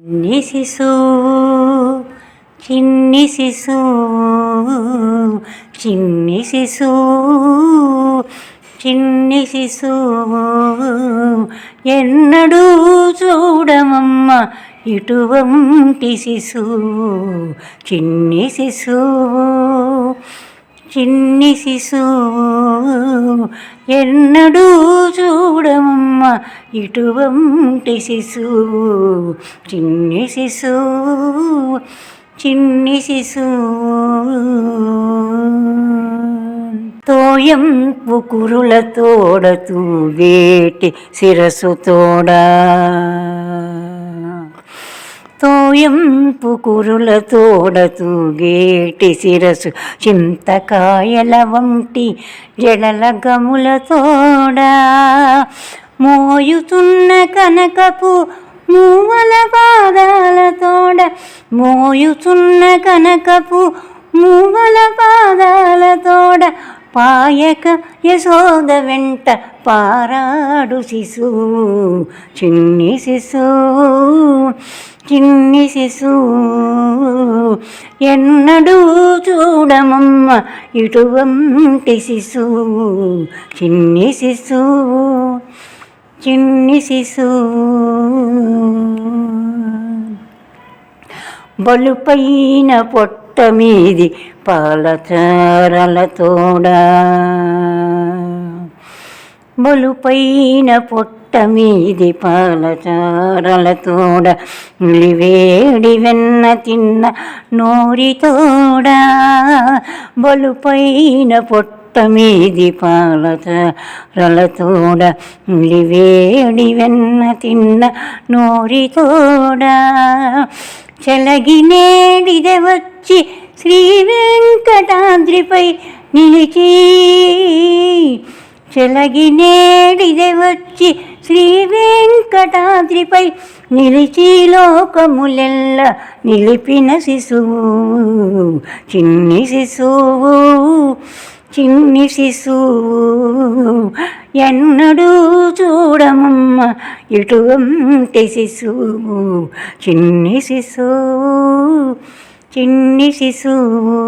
చిన్ని శిశువు చిన్ని శిశువు చిన్ని శిశువు చిన్ని శిశువు. ఎన్నడూ చూడమమ్మ ఇటువంటి శిశువు చిన్ని శిశువు చిన్ని శిశువు. ఎన్నడూ చూడమమ్మ ఇటువంటి శిశువు చిన్ని శిశువు చిన్ని శిశువు తోయం కురుల తోడ తూగేటి శిరసు తోడా. తోయంపు కురుల తోడ తూగేటి శిరసు చింతకాయల వంటి జడల గముల తోడా. మోయుతున్న కనకపు మూవల పాదాల తోడ. మోయుతున్న కనకపు మూవల పాదాల తోడ. పాయక యశోద వెంట పారాడు శిశువు చిన్ని శిశువు. చిన్ని శిశువు ఎన్నడూ చూడమమ్మ ఇటువంటి శిశువు చిన్ని శిశువు చిన్ని శిశువు బలుపైన పొట్ట మీది పాలచారల తోడా. బలుపైన పొట్ట మీది పాలచారలతోడ నిలివేడి వెన్న తిన్న నోరితోడ బలుపైన పొట్టు మీది పాలచారల తోడ నిలివేడి వెన్న తిన్న నోరితోడ చెలగి చెలగినేడిదే వచ్చి శ్రీ వెంకటాద్రిపై నిలిచి చెలగినేడిదే వచ్చి శ్రీ వెంకటాద్రిపై నిలిచి లోకములెల్ల నిలిపిన శిశువు చిన్ని శిశువు చిన్ని శిశువు. ఎన్నడూ చూడమమ్మ ఇటువంటి శిశువు చిన్ని శిశువు చిన్ని శిశువు.